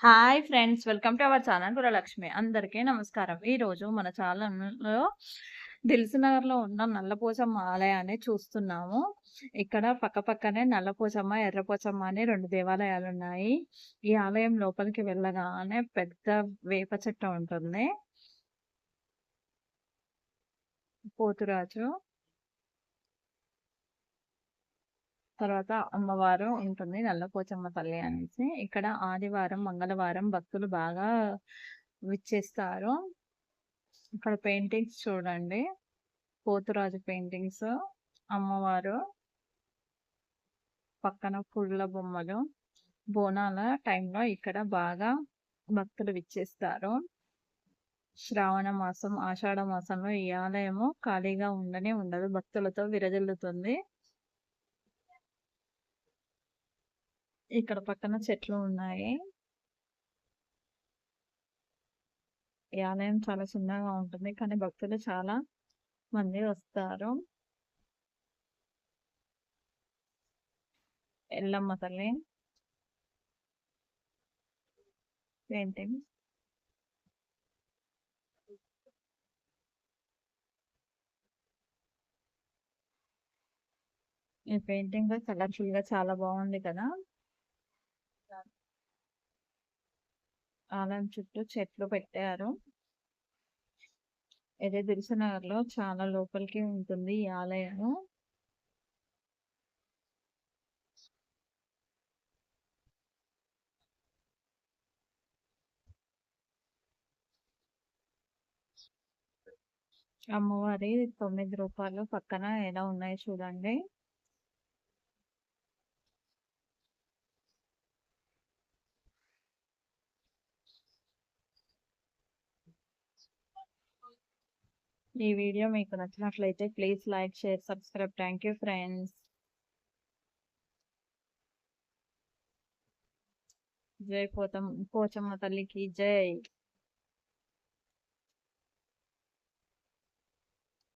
Hi friends welcome to our channel Guralakshmi అందరికీ నమస్కారం. ఈరోజు మన ఛానల్లో దిల్సునగర్లో ఉన్న నల్లపోచమ్మ ఆలయాన్ని చూస్తున్నాము. ఇక్కడ పక్క పక్కనే నల్లపోచమ్మ ఎర్రపోచమ్మ అని రెండు దేవాలయాలు ఉన్నాయి. ఈ ఆలయం లోపలికి వెళ్ళగానే పెద్ద వేప చెట్టు ఉంటుంది. పోతురాజు తర్వాత అమ్మవారు ఉంటుంది. నల్లపోచమ్మ తల్లి అనేసి. ఇక్కడ ఆదివారం మంగళవారం భక్తులు బాగా విచ్చేస్తారు. ఇక్కడ పెయింటింగ్స్ చూడండి. పోతురాజు పెయింటింగ్స్ అమ్మవారు పక్కన పుల్ల బొమ్మలు. బోనాల టైంలో ఇక్కడ బాగా భక్తులు విచ్చేస్తారు. శ్రావణ మాసం ఆషాఢ మాసంలో ఈ ఆలయము ఖాళీగా ఉండనే ఉండదు. భక్తులతో విరజిల్లుతుంది. ఇక్కడ పక్కన చెట్లు ఉన్నాయి. ఈ ఆలయం చాలా చిన్నగా ఉంటుంది. కానీ భక్తులు చాలా మంది వస్తారు. ఎల్లమ్మ తల్లి. పెయింటింగ్ ఈ పెయింటింగ్ కలర్ఫుల్గా చాలా బాగుంది కదా. ఆలయం చుట్టూ చెట్లు పెట్టారు. ఇది దిల్సునగర్లో చాలా లోపలికి ఉంటుంది ఈ ఆలయము. అమ్మవారి తొమ్మిది రూపాయలు పక్కన ఎలా ఉన్నాయి చూడండి. ఈ వీడియో మీకు నచ్చినట్లయితే please like share subscribe. Thank you friends. జై పోతం పోచమ్మ తల్లికి జై.